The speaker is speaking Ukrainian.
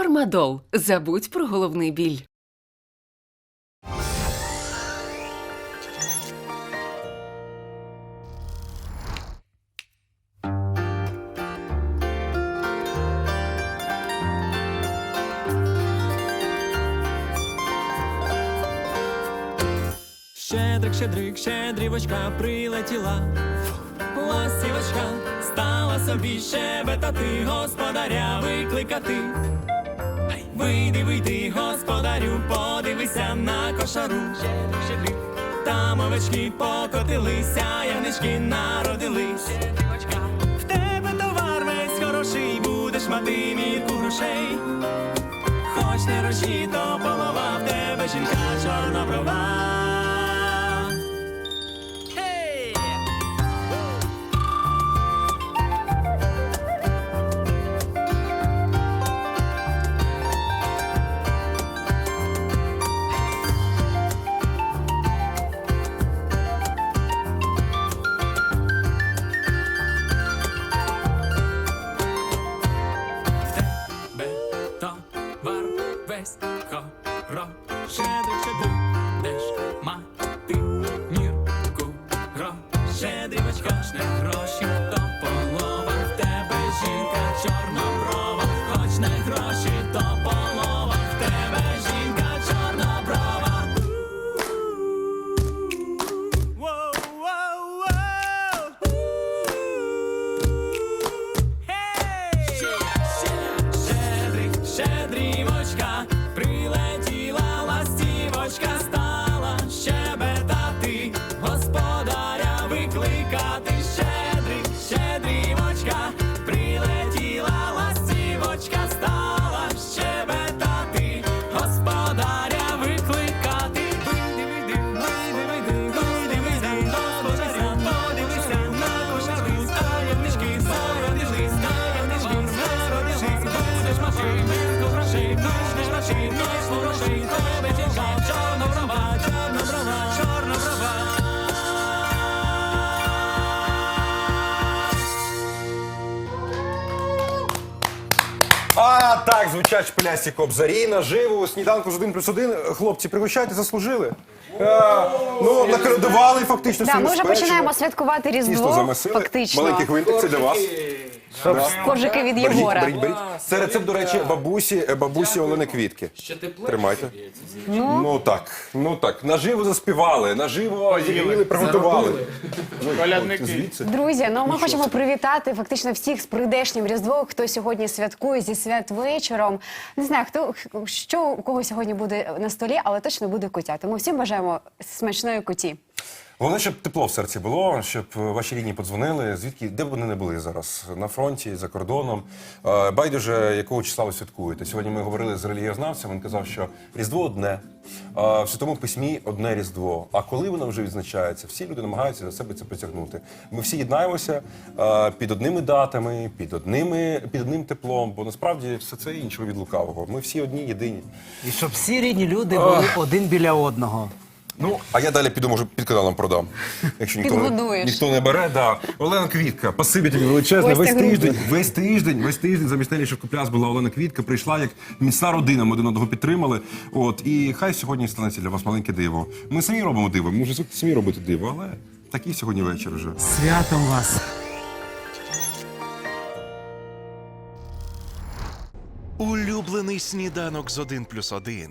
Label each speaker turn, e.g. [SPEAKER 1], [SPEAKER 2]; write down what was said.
[SPEAKER 1] Фармадол. Забудь про головний біль.
[SPEAKER 2] Щедрик, щедрик, щедрівочка прилетіла. Ластівочка стала собі щебетати, господаря викликати. Вийди, вийди, господарю, подивися на кошару. Там овечки покотилися, ягнички народились. В тебе товар весь хороший, будеш мати мірку грошей. Хоч не рожі, то полова в тебе жінка чорноброва. Товар весь хороший. Щедрик, щедрик, де ж мати мірку грошей? Щедрівочка не гроші, то полова в тебе жінка чорноброва. Будеш мати мирку грошей, тебе жінка чорноброва, чорноброва, чорноброва.
[SPEAKER 3] А так звучать шпилясті кобзарі наживо у сніданку з 1 плюс 1. Хлопці, пригощайте, заслужили. А, ну, накрадували фактично
[SPEAKER 4] Да, ми вже починаємо святкувати
[SPEAKER 3] Тісто
[SPEAKER 4] Різдво,
[SPEAKER 3] замесили.
[SPEAKER 4] фактично.
[SPEAKER 3] Маленький гвинтик, це для вас.
[SPEAKER 4] Коржики від
[SPEAKER 3] Беріть,
[SPEAKER 4] Єгора.
[SPEAKER 3] беріть, беріть. Це рецепт, до речі, бабусі, е, бабусі Олени Квітки. Тримайте. Ну так, ну так. Наживо заспівали, наживо зігріли, приготували. Ну, Звідси.
[SPEAKER 4] Друзі, ну ми хочемо привітати фактично всіх з прийдешнім Різдвом, хто сьогодні святкує зі святвечором. Не знаю, хто що у кого сьогодні буде на столі, але точно буде кутя. Тому всім бажаємо смачної куті.
[SPEAKER 3] Головне, щоб тепло в серці було, щоб е, ваші рідні подзвонили, звідки, де б вони не були зараз, на фронті, за кордоном. Е, Байдуже, якого числа ви святкуєте. Сьогодні ми говорили з релігієзнавцем, він казав, що Різдво одне, а в Святому Письмі одне Різдво. А коли воно вже відзначається, всі люди намагаються для себе це притягнути. Ми всі єднаємося е, під одними датами, під, одними, під одним теплом, бо насправді все це іншого від лукавого. Ми всі одні, єдині.
[SPEAKER 5] І щоб всі рідні люди були один біля одного.
[SPEAKER 3] Ну, а я далі піду, може, під каналом продам. Якщо ніхто, не,
[SPEAKER 4] Підгодуєш.
[SPEAKER 3] ніхто не бере, да. Олена Квітка, спасибі тобі величезне.
[SPEAKER 4] Ось
[SPEAKER 3] Весь
[SPEAKER 4] так
[SPEAKER 3] тиждень, весь тиждень, весь тиждень замість Нелі Шевкопляс була Олена Квітка, прийшла як міцна родина, ми один одного підтримали. От, і хай сьогодні станеться для вас маленьке диво. Ми самі робимо диво, ми вже звикли самі робити диво, але такий сьогодні вечір вже.
[SPEAKER 5] Святом вас!
[SPEAKER 6] Улюблений сніданок з 1 плюс 1.